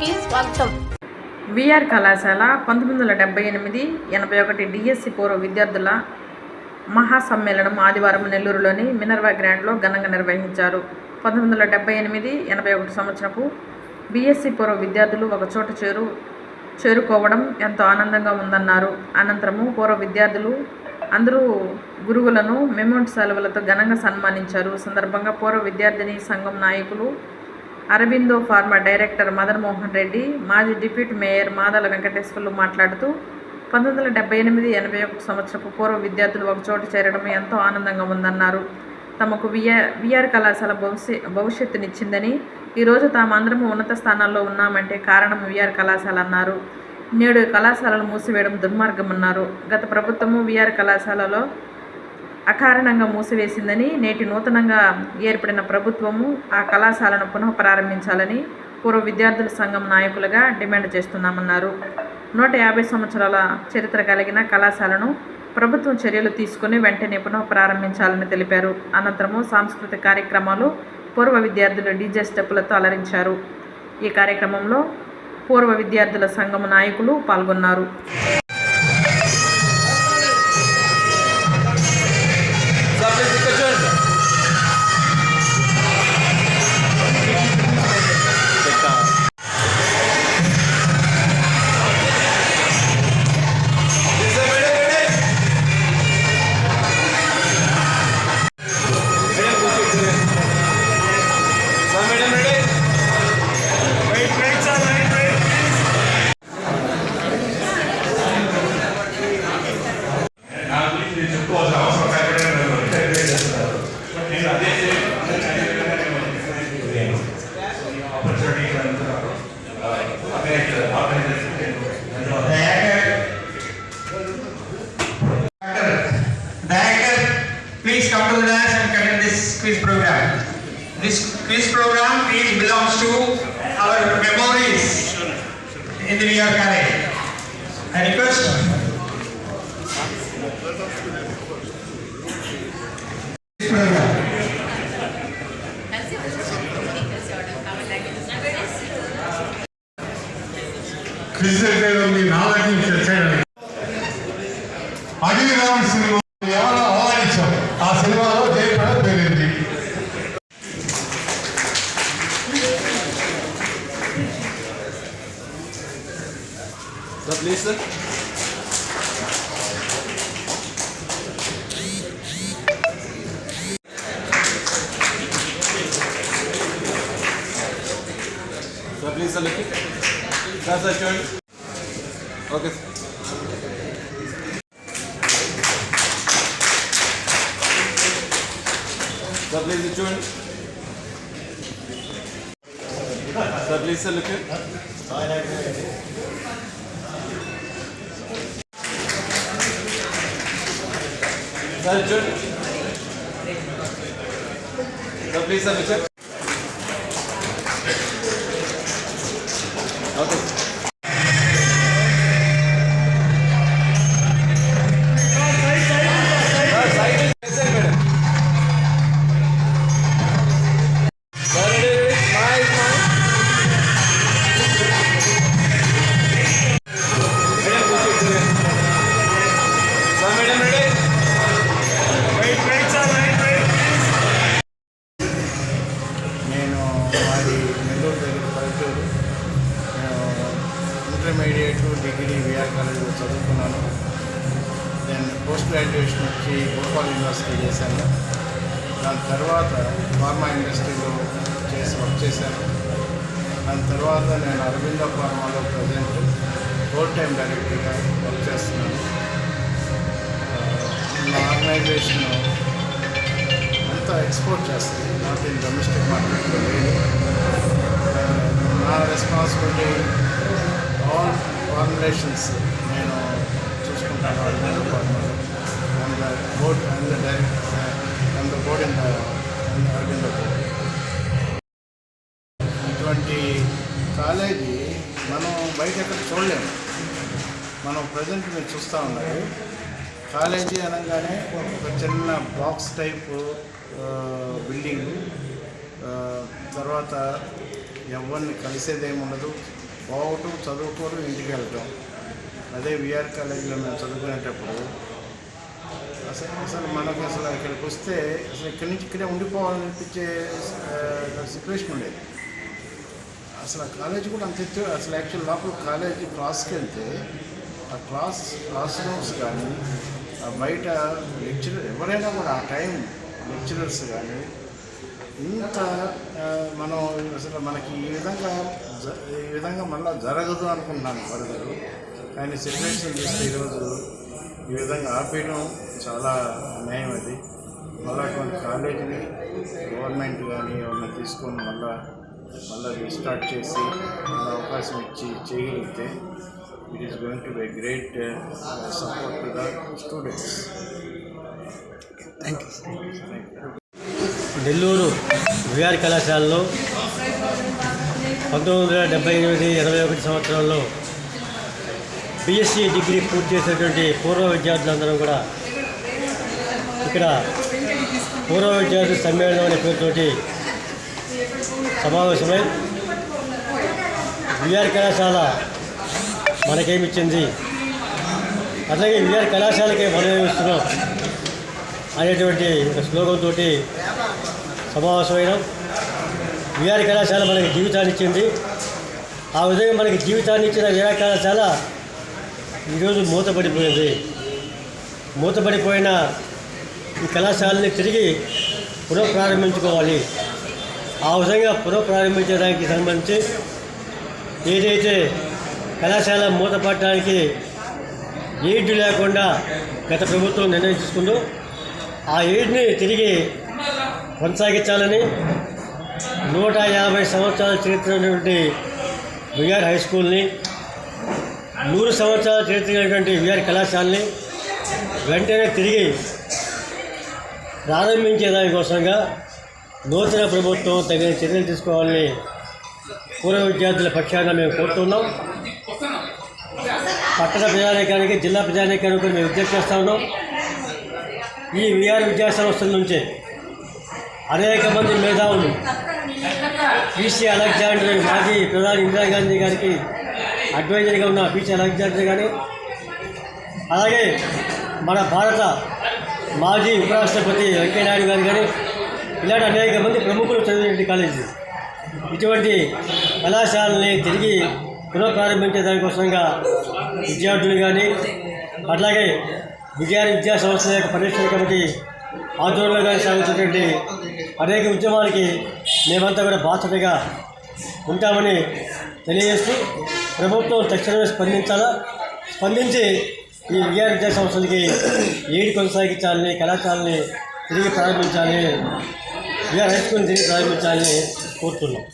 న్యూస్కి స్వాగతం. విఆర్ కళాశాల పంతొమ్మిది వందల డెబ్బై ఎనిమిది ఎనభై ఒకటి డిఎస్సి పూర్వ విద్యార్థుల మహాసమ్మేళనం ఆదివారం నెల్లూరులోని మినర్వా గ్రాండ్లో ఘనంగా నిర్వహించారు. పంతొమ్మిది వందల డెబ్బై ఎనిమిది ఎనభై ఒకటి సంవత్సరపు బిఎస్సి పూర్వ విద్యార్థులు ఒక చోట చేరు చేరుకోవడం ఎంతో ఆనందంగా ఉందన్నారు. అనంతరము పూర్వ విద్యార్థులు అందరూ గురువులను మెమోంట్ సెలవులతో ఘనంగా సన్మానించారు. సందర్భంగా పూర్వ విద్యార్థిని సంఘం నాయకులు అరబిందో ఫార్మా డైరెక్టర్ మదన్ మోహన్ రెడ్డి మాజీ డిప్యూటీ మేయర్ మాదల వెంకటేశ్వర్లు మాట్లాడుతూ పంతొమ్మిది వందల డెబ్బై ఎనిమిది ఎనభై ఒకటి సంవత్సరపు పూర్వ విద్యార్థులు ఒకచోట చేరడం ఎంతో ఆనందంగా ఉందన్నారు. తమకు విఆర్ విఆర్ కళాశాల భవిష్య భవిష్యత్తునిచ్చిందని ఈరోజు తామందరము ఉన్నత స్థానాల్లో ఉన్నామంటే కారణం విఆర్ కళాశాల అన్నారు. నేడు కళాశాలలు మూసివేయడం దుర్మార్గమన్నారు. గత ప్రభుత్వము విఆర్ కళాశాలలో అకారణంగా మూసివేసిందని నేటి నూతనంగా ఏర్పడిన ప్రభుత్వము ఆ కళాశాలను పునః ప్రారంభించాలని పూర్వ విద్యార్థుల సంఘం నాయకులుగా డిమాండ్ చేస్తున్నామన్నారు. నూట యాభై సంవత్సరాల చరిత్ర కలిగిన కళాశాలను ప్రభుత్వం చర్యలు తీసుకుని వెంటనే పునః ప్రారంభించాలని తెలిపారు. అనంతరము సాంస్కృతిక కార్యక్రమాలు పూర్వ విద్యార్థులు డీజే స్టెప్పులతో అలరించారు. ఈ కార్యక్రమంలో పూర్వ విద్యార్థుల సంఘం నాయకులు పాల్గొన్నారు. Director, please come to the and conduct this quiz program. This quiz program belongs to our memories. Quiz program. Quiz చేయడం మీ నాలెడ్జ్ని తెచ్చేయడం అడవి రావణ సినిమా ఎవరో ఆహ్వానించాం ఆ సినిమాలో Jayaprada పేరింది Sir, please, sir sir చూడండి ఓకే సార్ సార్ ప్లీజ్ చూడండి sir please sir look sir చూడండి sir please sir look okay నేను మాది నెల్లూరు దగ్గర పల్లెటూరు. నేను ఇంటర్మీడియట్ డిగ్రీ విఆర్ కాలేజీలో చదువుకున్నాను. నేను పోస్ట్ గ్రాడ్యుయేషన్ వచ్చి భోపాల్ యూనివర్సిటీ చేశాను. దాని తర్వాత ఫార్మా ఇండస్ట్రీలో చేసి వర్క్ చేశాను. దాని తర్వాత నేను అరవింద ఫార్మాలో ప్రజెంట్ ఫోర్ టైం డైరెక్టర్గా వర్క్ చేస్తున్నాను. మా అంతా ఎక్స్పోర్ట్ చేస్తుంది. నాట్ ఇన్ డొమెస్టిక్ మార్కెట్లో లేదు నా రెస్పాన్సిబిలిటీ ఆల్ ఫార్ములేషన్స్ నేను చూసుకుంటాను Aravinda ఫార్మాలో and board and direct and board and Aravinda board ఇటువంటి కాలేజీ మనం బయట ఎక్కడ చూడలేము. మనం ప్రజెంట్ మీరు చూస్తూ ఉన్నారు కాలేజీ అనగానే ఒక చిన్న బాక్స్ టైప్ బిల్డింగ్. తర్వాత ఎవరిని కలిసేదేమి ఉండదు పోవటం చదువుకోవడం ఇంటికి వెళ్ళటం. అదే విఆర్ కాలేజీలో మేము చదువుకునేటప్పుడు. అసలు అసలు మనకు అసలు ఇక్కడికి వస్తే అసలు ఇక్కడి నుంచి ఇక్కడే ఉండిపోవాలనిపించే సిచ్యువేషన్ ఉండేది. అసలు ఆ కాలేజ్ కూడా అంత ఎత్తు అసలు యాక్చువల్ లోపల కాలేజీ క్లాస్కి వెళ్తే ఆ క్లాస్ క్లాస్ రూమ్స్ కానీ బయట లెక్చరర్ ఎవరైనా కూడా ఆ టైం లెక్చరర్స్ కానీ ఇంత మనం అసలు మనకి ఈ విధంగా జ- ఈ విధంగా మళ్ళీ జరగదు అనుకుంటున్నాను వరదలు. కానీ సిచ్యువేషన్ చూస్తే ఈరోజు ఈ విధంగా ఆపేయడం చాలా అన్యాయం అది. మళ్ళీ కొన్ని కాలేజీని గవర్నమెంట్ కానీ ఎవరైనా తీసుకొని మళ్ళీ మళ్ళీ రీస్టార్ట్ చేసి మళ్ళీ అవకాశం ఇచ్చి చేయగలిగితే it is going to be great support to the students Nellore V R కళాశాలలో పంతొమ్మిది వందల డెబ్బై ఎనిమిది ఇరవై ఒకటి సంవత్సరంలో బిఎస్సి డిగ్రీ పూర్తి చేసినటువంటి పూర్వ విద్యార్థులందరూ కూడా ఇక్కడ పూర్వ విద్యార్థి సమ్మేళనం అనే పేరుతోటి సమావేశమై విఆర్ కళాశాల మనకేమిచ్చింది? అట్లాగే విఆర్ కళాశాలకే మనం ఏమిస్తున్నాం అనేటువంటి ఒక స్లోగంతో సమావేశమైన విఆర్ కళాశాల మనకి జీవితాన్ని ఇచ్చింది ఆ విధంగా మనకి జీవితాన్ని ఇచ్చిన విఆర్ కళాశాల ఈరోజు మూతపడిపోయింది. మూతపడిపోయిన ఈ కళాశాలని తిరిగి పునఃప్రారంభించుకోవాలి. ఆ విధంగా పునఃప్రారంభించడానికి సంబంధించి ఏదైతే కళాశాల మూతపడటానికి ఎయిడ్ లేకుండా గత ప్రభుత్వం నిర్ణయం తీసుకుందో ఆ ఎయిడ్ని తిరిగి కొనసాగించాలని నూట యాభై సంవత్సరాల చరిత్ర ఉన్నటువంటి విఆర్ హై స్కూల్ని నూరు సంవత్సరాల చరిత్ర ఉన్నటువంటి విఆర్ కళాశాలని వెంటనే తిరిగి ప్రారంభించే దానికోసంగా నూతన ప్రభుత్వం తగిన చర్యలు తీసుకోవాలని పూర్వ విద్యార్థుల పక్షాన మేము కోరుతున్నాం. పట్టణ ప్రజానీకానికి జిల్లా ప్రజానీకానికి మేము విజ్ఞప్తి చేస్తా ఉన్నాం. ఈ విఆర్ విద్యా సంస్థల నుంచే అనేక మంది మేధావులు బీసీ అలెగ్జాండర్ మాజీ ప్రధాని ఇందిరాగాంధీ గారికి అడ్వైజర్గా ఉన్న బీసీ అలెగ్జాండర్ గారు అలాగే మన భారత మాజీ ఉపరాష్ట్రపతి వెంకయ్యనాయుడు గారు కానీ ఇలాంటి అనేక మంది ప్రముఖులు చదివినటువంటి కాలేజీ. ఇటువంటి కళాశాలని తిరిగి పునఃప్రారంభించే దానికోసంగా విద్యార్థులు కానీ అట్లాగే విజయ విద్యా సంస్థల యొక్క పరిరక్షణ కమిటీ ఆందోళనలో కానీ సాగుతున్నటువంటి అనేక ఉద్యమాలకి మేమంతా కూడా బాధ్యతగా ఉంటామని తెలియజేస్తూ ప్రభుత్వం తక్షణమే స్పందించాలా? స్పందించి ఈ విద్యా విద్యా సంస్థలకి ఏడు కొనసాగించాలని కళాశాలని తిరిగి ప్రారంభించాలని విఆర్ హై స్కూల్ని తిరిగి ప్రారంభించాలని కోరుతున్నాం.